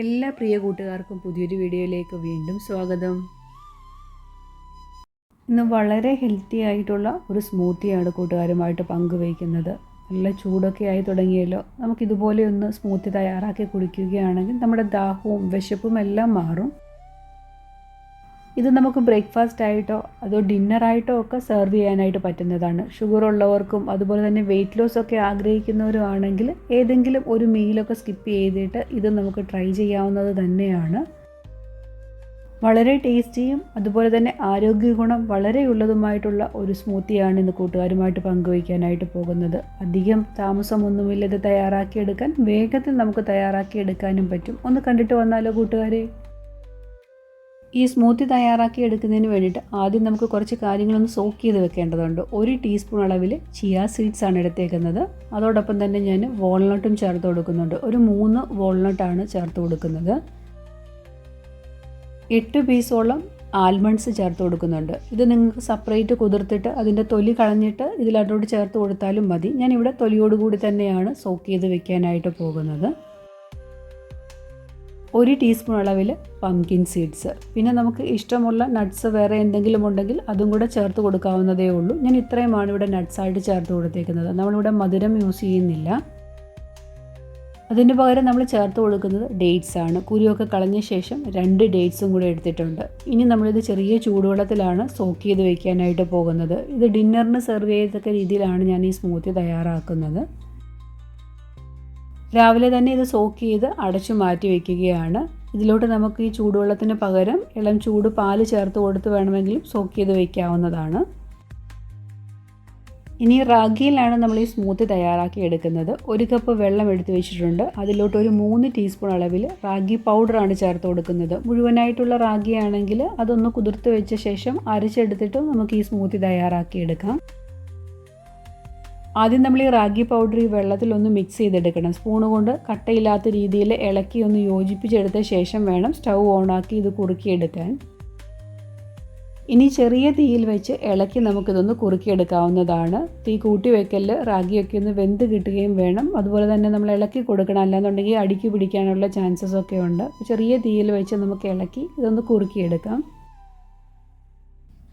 എല്ലാ പ്രിയ കൂട്ടുകാർക്കും പുതിയൊരു വീഡിയോയിലേക്ക് വീണ്ടും സ്വാഗതം. ഇന്ന് വളരെ ഹെൽത്തി ആയിട്ടുള്ള ഒരു സ്മൂത്തിയാണ് കൂട്ടുകാരുമായിട്ട് പങ്കുവയ്ക്കുന്നത്. നല്ല ചൂടൊക്കെ ആയി തുടങ്ങിയല്ലോ. നമുക്കിതുപോലെ ഒന്ന് സ്മൂത്തി തയ്യാറാക്കി കുടിക്കുകയാണെങ്കിൽ നമ്മുടെ ദാഹവും വിശപ്പും എല്ലാം മാറും. ഇത് നമുക്ക് ബ്രേക്ക്ഫാസ്റ്റ് ആയിട്ടോ അതോ ഡിന്നറായിട്ടോ ഒക്കെ സെർവ് ചെയ്യാനായിട്ട് പറ്റുന്നതാണ്. ഷുഗർ ഉള്ളവർക്കും അതുപോലെ തന്നെ വെയിറ്റ് ലോസ് ഒക്കെ ആഗ്രഹിക്കുന്നവരും ആണെങ്കിൽ ഏതെങ്കിലും ഒരു മീലൊക്കെ സ്കിപ്പ് ചെയ്തിട്ട് ഇത് നമുക്ക് ട്രൈ ചെയ്യാവുന്നത് തന്നെയാണ്. വളരെ ടേസ്റ്റിയും അതുപോലെ തന്നെ ആരോഗ്യഗുണം വളരെ ഉള്ളതുമായിട്ടുള്ള ഒരു സ്മൂത്തിയാണ് ഇന്ന് കൂട്ടുകാരുമായിട്ട് പങ്കുവയ്ക്കാനായിട്ട് പോകുന്നത്. അധികം താമസമൊന്നുമില്ല ഇത് തയ്യാറാക്കിയെടുക്കാൻ വേഗത്തിൽ നമുക്ക് തയ്യാറാക്കിയെടുക്കാനും പറ്റും. ഒന്ന് കണ്ടിട്ട് വന്നാലോ കൂട്ടുകാരെ? ഈ സ്മൂത്തി തയ്യാറാക്കി എടുക്കുന്നതിന് വേണ്ടിയിട്ട് ആദ്യം നമുക്ക് കുറച്ച് കാര്യങ്ങളൊന്ന് സോക്ക് ചെയ്ത് വെക്കേണ്ടതുണ്ട്. ഒരു ടീസ്പൂൺ അളവിൽ ചിയ സീഡ്സ് ആണ് എടുത്തേക്കുന്നത്. അതോടൊപ്പം തന്നെ ഞാൻ വാൾനട്ടും ചേർത്ത് കൊടുക്കുന്നുണ്ട്. ഒരു മൂന്ന് വാൾനട്ടാണ് ചേർത്ത് കൊടുക്കുന്നത്. എട്ട് പീസോളം ആൽമണ്ട്സ് ചേർത്ത് കൊടുക്കുന്നുണ്ട്. ഇത് നിങ്ങൾക്ക് സെപ്പറേറ്റ് കുതിർത്തിട്ട് അതിന്റെ തൊലി കളഞ്ഞിട്ട് ഇതിലോട്ട് ചേർത്ത് കൊടുത്താലും മതി. ഞാനിവിടെ തൊലിയോടുകൂടി തന്നെയാണ് സോക്ക് ചെയ്ത് വെക്കാനായിട്ട് പോകുന്നത്. ഒരു ടീസ്പൂൺ അളവിൽ പംകിൻ സീഡ്സ് പിന്നെ നമുക്ക് ഇഷ്ടമുള്ള നട്ട്സ് വേറെ എന്തെങ്കിലും ഉണ്ടെങ്കിൽ അതും കൂടെ ചേർത്ത് കൊടുക്കാവുന്നതേ ഉള്ളൂ. ഞാൻ ഇത്രയുമാണ് ഇവിടെ നട്ട്സായിട്ട് ചേർത്ത് കൊടുത്തേക്കുന്നത്. നമ്മളിവിടെ മധുരം യൂസ് ചെയ്യുന്നില്ല. അതിന് പകരം നമ്മൾ ചേർത്ത് കൊടുക്കുന്നത് ഡേറ്റ്സ് ആണ്. കുരുവൊക്കെ കളഞ്ഞ ശേഷം രണ്ട് ഡേറ്റ്സും കൂടെ എടുത്തിട്ടുണ്ട്. ഇനി നമ്മളിത് ചെറിയ ചൂടുവെള്ളത്തിലാണ് സോക്ക് ചെയ്ത് വയ്ക്കാനായിട്ട് പോകുന്നത്. ഇത് ഡിന്നറിന് സെർവ് ചെയ്തൊക്കെ രീതിയിലാണ് ഞാൻ ഈ സ്മൂത്തി തയ്യാറാക്കുന്നത്. രാവിലെ തന്നെ ഇത് സോക്ക് ചെയ്ത് അടച്ചു മാറ്റി വയ്ക്കുകയാണ് ഇതിലോട്ട് നമുക്ക് ഈ ചൂടുവെള്ളത്തിന് പകരം ഇളം ചൂട് പാൽ ചേർത്ത് കൊടുത്ത് വേണമെങ്കിലും സോക്ക് ചെയ്ത് വയ്ക്കാവുന്നതാണ് ഇനി റാഗിയിലാണ് നമ്മൾ ഈ സ്മൂത്തി തയ്യാറാക്കി എടുക്കുന്നത്. ഒരു കപ്പ് വെള്ളം എടുത്തു വെച്ചിട്ടുണ്ട്. അതിലോട്ട് ഒരു മൂന്ന് ടീസ്പൂൺ അളവിൽ റാഗി പൗഡറാണ് ചേർത്ത് കൊടുക്കുന്നത്. മുഴുവനായിട്ടുള്ള റാഗി ആണെങ്കിൽ അതൊന്ന് കുതിർത്ത് വെച്ച ശേഷം അരച്ചെടുത്തിട്ട് നമുക്ക് ഈ സ്മൂത്തി തയ്യാറാക്കി എടുക്കാം. ആദ്യം നമ്മൾ ഈ റാഗി പൗഡർ ഈ വെള്ളത്തിലൊന്ന് മിക്സ് ചെയ്തെടുക്കണം. സ്പൂണ് കൊണ്ട് കട്ടയില്ലാത്ത രീതിയിൽ ഇളക്കി ഒന്ന് യോജിപ്പിച്ചെടുത്ത ശേഷം വേണം സ്റ്റൗ ഓണാക്കി ഇത് കുറുക്കിയെടുക്കാൻ. ഇനി ചെറിയ തീയിൽ വെച്ച് ഇളക്കി നമുക്കിതൊന്ന് കുറുക്കിയെടുക്കാവുന്നതാണ്. തീ കൂട്ടി വയ്ക്കൽ റാഗിയൊക്കെ ഒന്ന് വെന്ത് കിട്ടുകയും വേണം. അതുപോലെ തന്നെ നമ്മൾ ഇളക്കി കൊടുക്കണം. അല്ലാന്നുണ്ടെങ്കിൽ അടുക്കി പിടിക്കാനുള്ള ചാൻസസ് ഒക്കെ ഉണ്ട്. ചെറിയ തീയിൽ വെച്ച് നമുക്ക് ഇളക്കി ഇതൊന്ന് കുറുക്കിയെടുക്കാം.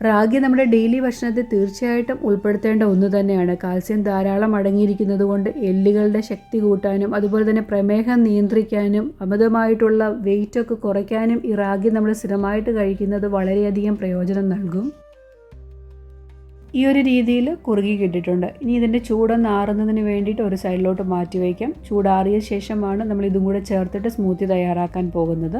റാഗി നമ്മുടെ ഡെയിലി ഭക്ഷണത്തിൽ തീർച്ചയായിട്ടും ഉൾപ്പെടുത്തേണ്ട ഒന്ന് തന്നെയാണ്. കാൽസ്യം ധാരാളം അടങ്ങിയിരിക്കുന്നത് കൊണ്ട് എല്ലുകളുടെ ശക്തി കൂട്ടാനും അതുപോലെ തന്നെ പ്രമേഹം നിയന്ത്രിക്കാനും അമിതമായിട്ടുള്ള വെയിറ്റ് ഒക്കെ കുറയ്ക്കാനും ഈ റാഗി നമ്മൾ സ്ഥിരമായിട്ട് കഴിക്കുന്നത് വളരെയധികം പ്രയോജനം നൽകും. ഈ ഒരു രീതിയിൽ കുറുകി കിട്ടിയിട്ടുണ്ട്. ഇനി ഇതിന്റെ ചൂടൊന്ന് ആറുന്നതിന് വേണ്ടിയിട്ട് ഒരു സൈഡിലോട്ട് മാറ്റി വയ്ക്കാം. ചൂടാറിയ ശേഷമാണ് നമ്മൾ ഇതും കൂടെ ചേർത്തിട്ട് സ്മൂത്തി തയ്യാറാക്കാൻ പോകുന്നത്.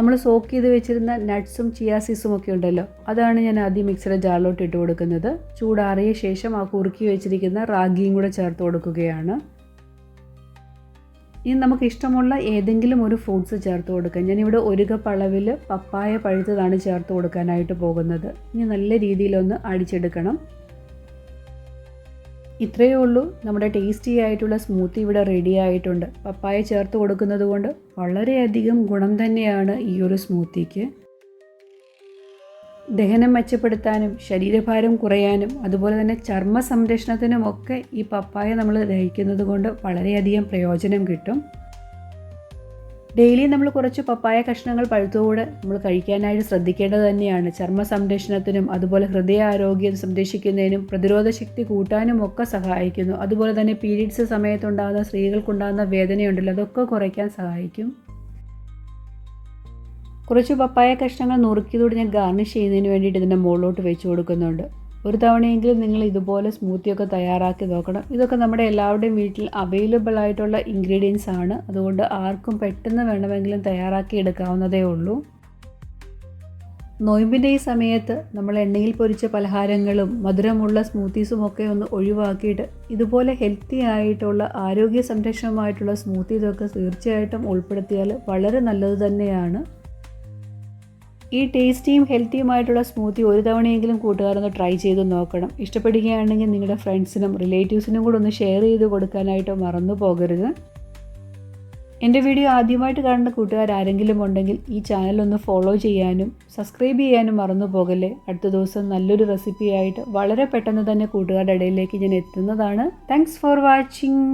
നമ്മൾ സോക്ക് ചെയ്ത് വെച്ചിരുന്ന നട്ട്സും ചിയാസീസും ഒക്കെ ഉണ്ടല്ലോ. അതാണ് ഞാൻ ആദ്യം മിക്സിയുടെ ജാറിലോട്ട് ഇട്ട് കൊടുക്കുന്നത്. ചൂടാറിയ ശേഷം ആ കുറുക്കി വെച്ചിരിക്കുന്ന റാഗിയും കൂടെ ചേർത്ത് കൊടുക്കുകയാണ്. ഇനി നമുക്ക് ഇഷ്ടമുള്ള ഏതെങ്കിലും ഒരു ഫ്രൂട്ട്സ് ചേർത്ത് കൊടുക്കാം. ഞാനിവിടെ ഒരു കപ്പ് അളവിൽ പപ്പായ പഴുത്തതാണ് ചേർത്ത് കൊടുക്കാനായിട്ട് പോകുന്നത്. ഇനി നല്ല രീതിയിലൊന്ന് അടിച്ചെടുക്കണം. ഇത്രയേ ഉള്ളൂ. നമ്മുടെ ടേസ്റ്റി ആയിട്ടുള്ള സ്മൂത്തി ഇവിടെ റെഡി ആയിട്ടുണ്ട്. പപ്പായ ചേർത്ത് കൊടുക്കുന്നത് കൊണ്ട് വളരെയധികം ഗുണം തന്നെയാണ് ഈ ഒരു സ്മൂത്തിക്ക്. ദഹനം മെച്ചപ്പെടുത്താനും ശരീരഭാരം കുറയാനും അതുപോലെ തന്നെ ചർമ്മ സംരക്ഷണത്തിനുമൊക്കെ ഈ പപ്പായ നമ്മൾ ദഹിക്കുന്നത് കൊണ്ട് വളരെയധികം പ്രയോജനം കിട്ടും. ഡെയിലി നമ്മൾ കുറച്ച് പപ്പായ കഷ്ണങ്ങൾ പഴുത്തുകൂടെ നമ്മൾ കഴിക്കാനായിട്ട് ശ്രദ്ധിക്കേണ്ടത് തന്നെയാണ്. ചർമ്മ സംരക്ഷണത്തിനും അതുപോലെ ഹൃദയ ആരോഗ്യം സംരക്ഷിക്കുന്നതിനും പ്രതിരോധ ശക്തി കൂട്ടാനും ഒക്കെ സഹായിക്കുന്നു. അതുപോലെ തന്നെ പീരീഡ്സ് സമയത്തുണ്ടാകുന്ന സ്ത്രീകൾക്കുണ്ടാകുന്ന വേദനയുണ്ടല്ലോ അതൊക്കെ കുറയ്ക്കാൻ സഹായിക്കും. കുറച്ച് പപ്പായ കഷ്ണങ്ങൾ നുറുക്കിയതോടെ ഞാൻ ഗാർണിഷ് ചെയ്യുന്നതിന് വേണ്ടിയിട്ട് ഇതിന്റെ മുകളിലോട്ട് വെച്ച് കൊടുക്കുന്നുണ്ട്. ഒരു തവണയെങ്കിലും നിങ്ങൾ ഇതുപോലെ സ്മൂത്തിയൊക്കെ തയ്യാറാക്കി നോക്കണം. ഇതൊക്കെ നമ്മുടെ എല്ലാവരുടെയും വീട്ടിൽ അവൈലബിൾ ആയിട്ടുള്ള ഇൻഗ്രീഡിയൻസ് ആണ്. അതുകൊണ്ട് ആർക്കും പെട്ടെന്ന് വേണമെങ്കിലും തയ്യാറാക്കി എടുക്കാവുന്നതേ ഉള്ളൂ. നോയമ്പിന്റെ ഈ സമയത്ത് നമ്മൾ എണ്ണയിൽ പൊരിച്ച പലഹാരങ്ങളും മധുരമുള്ള സ്മൂത്തീസും ഒക്കെ ഒന്ന് ഒഴിവാക്കിയിട്ട് ഇതുപോലെ ഹെൽത്തി ആയിട്ടുള്ള ആരോഗ്യ സംരക്ഷണമായിട്ടുള്ള സ്മൂത്തീസൊക്കെ തീർച്ചയായിട്ടും ഉൾപ്പെടുത്തിയാൽ വളരെ നല്ലത് തന്നെയാണ്. ഈ ടേസ്റ്റിയും ഹെൽത്തിയുമായിട്ടുള്ള സ്മൂത്തി ഒരു തവണയെങ്കിലും കൂട്ടുകാരൊന്ന് ട്രൈ ചെയ്ത് നോക്കണം. ഇഷ്ടപ്പെടുകയാണെങ്കിൽ നിങ്ങളുടെ ഫ്രണ്ട്സിനും റിലേറ്റീവ്സിനും കൂടെ ഒന്ന് ഷെയർ ചെയ്ത് കൊടുക്കാനായിട്ട് മറന്നു പോകരുത്. എന്റെ വീഡിയോ ആദ്യമായിട്ട് കാണുന്ന കൂട്ടുകാർ ആരെങ്കിലും ഉണ്ടെങ്കിൽ ഈ ചാനൽ ഒന്ന് ഫോളോ ചെയ്യാനും സബ്സ്ക്രൈബ് ചെയ്യാനും മറന്നു പോകല്ലേ? അടുത്ത ദിവസം നല്ലൊരു റെസിപ്പിയായിട്ട് വളരെ പെട്ടെന്ന് തന്നെ കൂട്ടുകാരുടെ ഇടയിലേക്ക് ഞാൻ എത്തുന്നതാണ്. Thanks for watching